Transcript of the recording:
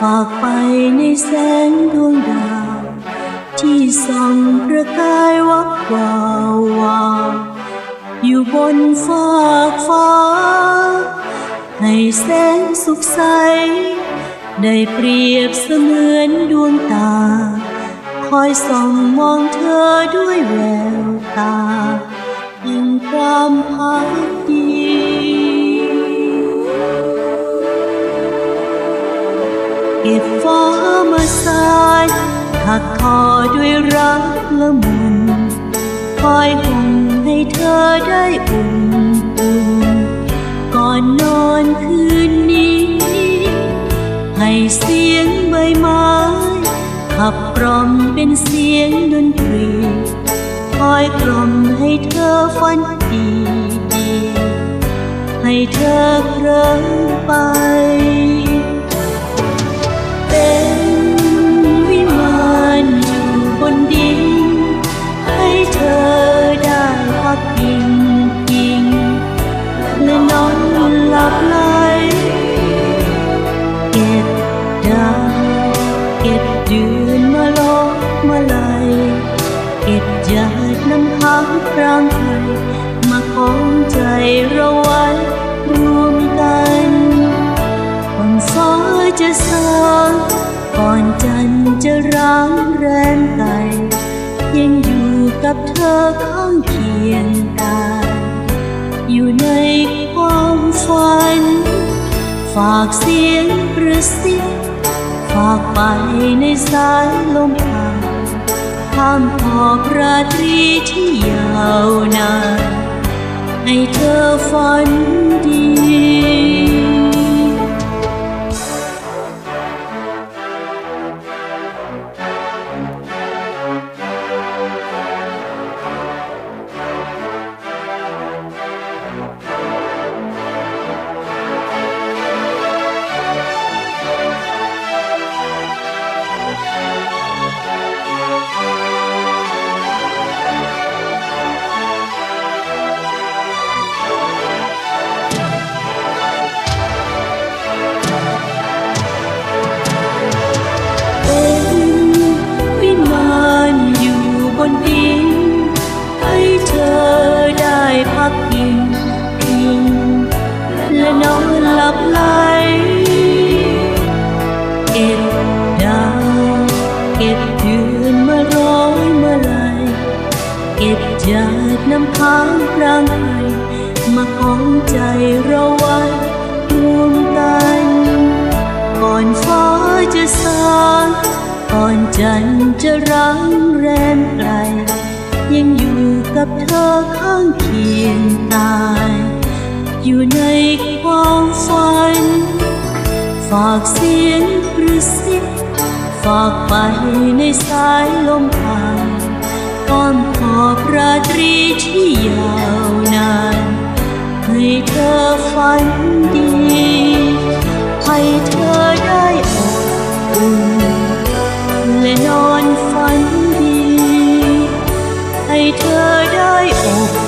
ฝากไปในแสงดวงดาว ที่ส่องประกายวับวาววาวอยู่บนฟากฟ้า ให้แสงสุขใส ได้เปรียบเสมือนดวงตา คอยส่องมองเธอด้วยแววตายิ่งความพัก มาสายถักทอด้วยรักละมุนคอยห่มให้เธอได้อุ่นอุ่นก่อนนอนคืนนี้ ให้เสียงใบไม้ขับกล่อมเป็นเสียงดนตรีคอยกล่อมให้เธอฝันดีดีให้เธอเคลิ้มไป จะร้างแรมไกลยังอยู่กับเธอข้างเคียงกายอยู่ในความฝัน ฝากเสียงกระซิบฝากไปในสายลมผ่านข้ามขอบราตรีที่ยาวนานให้เธอฝันดี ดน้ำค้างกลางไทยมาของใจเราไว้รวมกัน ก่อนฟ้าจะสางก่อนจันทร์จะร้างแรมไกล ยังอยู่กับเธอข้างเคียงกาย อยู่ในความฝัน ฝากเสียงกระซิบฝากไปในสายลมผ่าน อ้อมขอบราตรีที่ยาวนานให้เธอฝันดี ให้เธอได้อบอุ่นและนอนฝันดี ให้เธอได้อบ